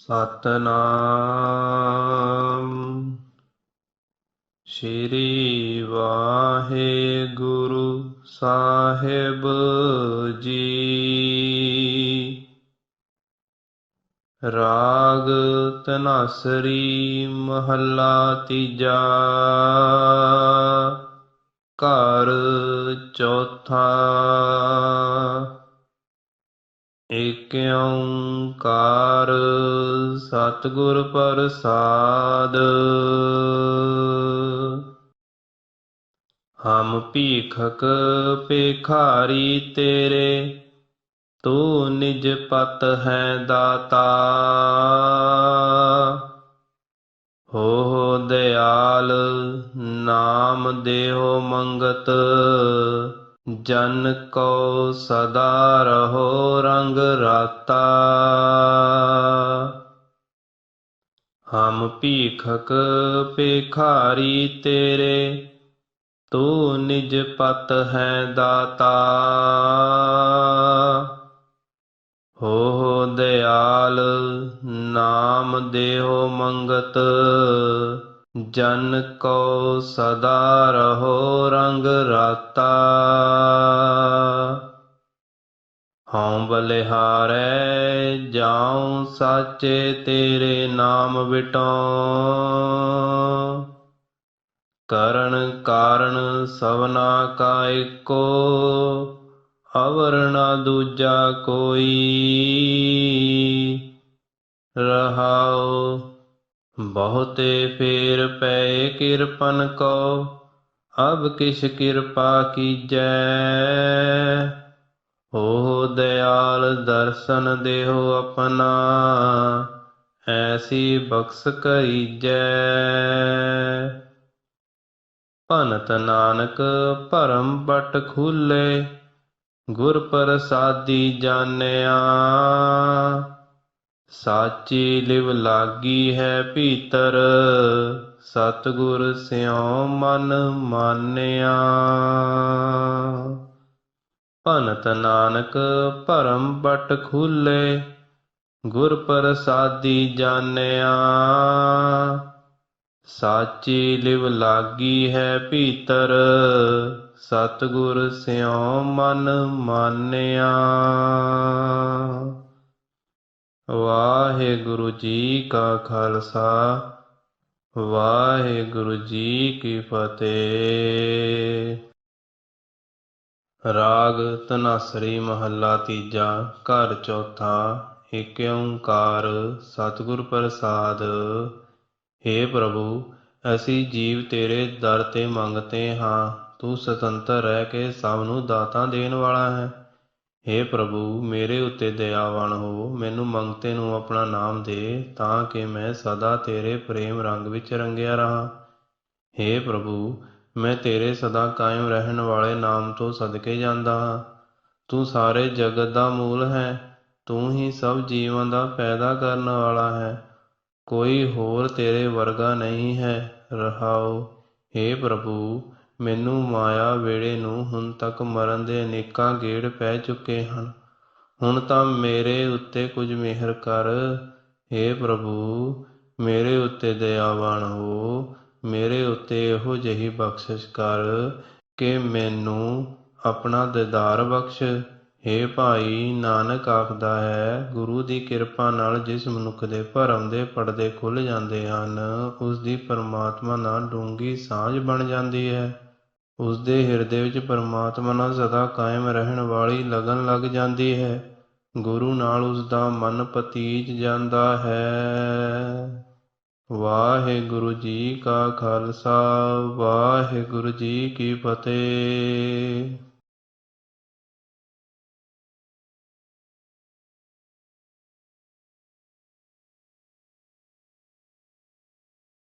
ਸਤਨਾਮ। ਸ਼੍ਰੀ ਵਾਹਿਗੁਰੂ ਸਾਹਿਬ ਜੀ। ਰਾਗ ਤਨਾਸਰੀ ਮਹੱਲਾ ਤੀਜਾ। ਘਰ ਚੌਥਾ। ਏਕ ਓੰਕਾਰ ਸਤਿਗੁਰ ਪ੍ਰਸਾਦ। ਹਮ ਭੀਖਕ ਭਿਖਾਰੀ ਤੇਰੇ, ਤੂੰ ਨਿਜ ਪਤ ਹੈ ਦਾਤਾ। ਹੋ ਹੋ ਦਿਆਲ ਨਾਮ ਦੇਹੋ ਮੰਗਤ ਜਨ ਕੋ ਸਦਾ ਰਹੋ ਰੰਗ ਰਾਤਾ। ਹਮ ਭੀਖਕ ਭਿਖਾਰੀ ਤੇਰੇ, ਤੂੰ ਨਿਜ ਪਤ ਹੈ ਦਾਤਾ। ਹੋ ਹੋ ਦਿਆਲ ਨਾਮ ਦੇਹੋ ਮੰਗਤ ਜਨ ਕੋ ਸਦਾ ਰਹੋ ਰੰਗ ਰਾਤਾ। ਹਉ ਬਲਿਹਾਰੈ, ਜਾਉ ਸਾਚੇ ਤੇਰੇ ਨਾਮ ਵਿਟੋ। ਕਰਨ ਕਾਰਨ ਸਭਨਾ ਕਾ ਏਕੋ ਅਵਰ ਨਾ ਦੂਜਾ ਕੋਈ। ਰਹਾਉ ਬਹੁਤੇ ਫੇਰ ਪਏ ਕਿਰਪਨ ਕੋ ਅਬ ਕਿਛ ਕਿਰਪਾ ਕੀਜੈ। ਹੋ ਦਇਆਲ ਦਰਸ਼ਨ ਦੇਹੋ ਆਪਣਾ, ਐਸੀ ਬਖਸ਼ ਕਰੀਜੈ। ਭਨਤ ਨਾਨਕ ਭਰਮ ਬਟ ਖੁੱਲੇ, ਗੁਰ ਪ੍ਰਸਾਦੀ ਜਾਣਿਆ। ਸਾਚੀ ਲਿਵ ਲਾਗੀ ਹੈ ਭੀਤਰ, ਸਤਿਗੁਰ ਸਿਉ ਮਨ ਮਾਨਿਆ। ਭਨਤ ਨਾਨਕ ਭਰਮ ਬਟ ਖੁੱਲੇ, ਗੁਰ ਪ੍ਰਸਾਦੀ ਜਾਣਿਆ। ਸਾਚੀ ਲਿਵ ਲਾਗੀ ਹੈ ਭੀਤਰ, ਸਤਿਗੁਰ ਸਿਉ ਮਨ ਮਾਨਿਆ। ਵਾਹਿਗੁਰੂ ਜੀ ਕਾ ਖਾਲਸਾ, ਵਾਹਿਗੁਰੂ ਜੀ ਕੀ ਫਤਿਹ। ਰਾਗ ਤਨਾਸਰੀ ਮਹੱਲਾ ਤੀਜਾ, ਘਰ ਚੌਥਾ ਏਕ ਓੰਕਾਰ ਸਤਿਗੁਰ ਪ੍ਰਸਾਦ। ਹੇ ਪ੍ਰਭੂ, ਅਸੀਂ ਜੀਵ ਤੇਰੇ ਦਰ ਤੇ ਮੰਗਤੇ ਹਾਂ, ਤੂੰ ਸੁਤੰਤਰ ਰਹਿ ਕੇ ਸਭ ਨੂੰ ਦਾਤਾਂ ਦੇਣ ਵਾਲਾ ਹੈ। ਹੇ ਪ੍ਰਭੂ, ਮੇਰੇ ਉੱਤੇ ਦਇਆਵਾਨ ਹੋ ਮੈਨੂੰ ਮੰਗਤੇ ਨੂੰ ਆਪਣਾ ਨਾਮ ਦੇ, ਤਾਂ ਕਿ ਮੈਂ ਸਦਾ ਤੇਰੇ ਪ੍ਰੇਮ ਰੰਗ ਵਿੱਚ ਰੰਗਿਆ ਰਹਾ। ਹੇ ਪ੍ਰਭੂ, ਮੈਂ ਤੇਰੇ ਸਦਾ ਕਾਇਮ ਰਹਿਣ ਵਾਲੇ ਨਾਮ ਤੋਂ ਸਦਕੇ ਜਾਂਦਾ ਹਾਂ। ਤੂੰ ਸਾਰੇ ਜਗਤ ਦਾ ਮੂਲ ਹੈ। ਤੂੰ ਹੀ ਸਭ ਜੀਵਾਂ ਦਾ ਪੈਦਾ ਕਰਨ ਵਾਲਾ ਹੈ। ਕੋਈ ਹੋਰ ਤੇਰੇ ਵਰਗਾ ਨਹੀਂ ਹੈ। ਰਹਾਓ। ਹੇ ਪ੍ਰਭੂ ਮੈਨੂੰ ਮਾਇਆ ਵੇਲੇ ਨੂੰ ਹੁਣ ਤੱਕ ਮਰਨ ਦੇ ਅਨੇਕਾਂ ਗੇੜ ਪੈ ਚੁੱਕੇ ਹਨ। ਹੁਣ ਤਾਂ ਮੇਰੇ ਉੱਤੇ ਕੁਝ ਮਿਹਰ ਕਰ। ਹੇ ਪ੍ਰਭੂ, ਮੇਰੇ ਉੱਤੇ ਦਇਆਵਾਨ ਹੋ। ਮੇਰੇ ਉੱਤੇ ਇਹੋ ਜਿਹੀ ਬਖਸ਼ਿਸ਼ ਕਰ ਕਿ ਮੈਨੂੰ ਆਪਣਾ ਦਿਦਾਰ ਬਖਸ਼। ਹੇ ਭਾਈ, ਨਾਨਕ ਆਖਦਾ ਹੈ, ਗੁਰੂ ਦੀ ਕਿਰਪਾ ਨਾਲ ਜਿਸ ਮਨੁੱਖ ਦੇ ਭਰਮ ਦੇ ਪਰਦੇ ਖੁੱਲ ਜਾਂਦੇ ਹਨ, ਉਸ ਦੀ ਪਰਮਾਤਮਾ ਨਾਲ ਡੂੰਗੀ ਸਾਂਝ ਬਣ ਜਾਂਦੀ ਹੈ। ਉਸ ਦੇ ਹਿਰਦੇ ਵਿੱਚ ਪਰਮਾਤਮਾ ਨਾਲ ਸਦਾ ਕਾਇਮ ਰਹਿਣ ਵਾਲੀ ਲਗਨ ਲੱਗ ਜਾਂਦੀ ਹੈ। ਗੁਰੂ ਨਾਲ ਉਸ ਦਾ ਮਨ ਪਤੀਜ ਜਾਂਦਾ ਹੈ। ਵਾਹਿਗੁਰੂ ਜੀ ਕਾ ਖਾਲਸਾ, ਵਾਹਿਗੁਰੂ ਜੀ ਕੀ ਫਤਿਹ।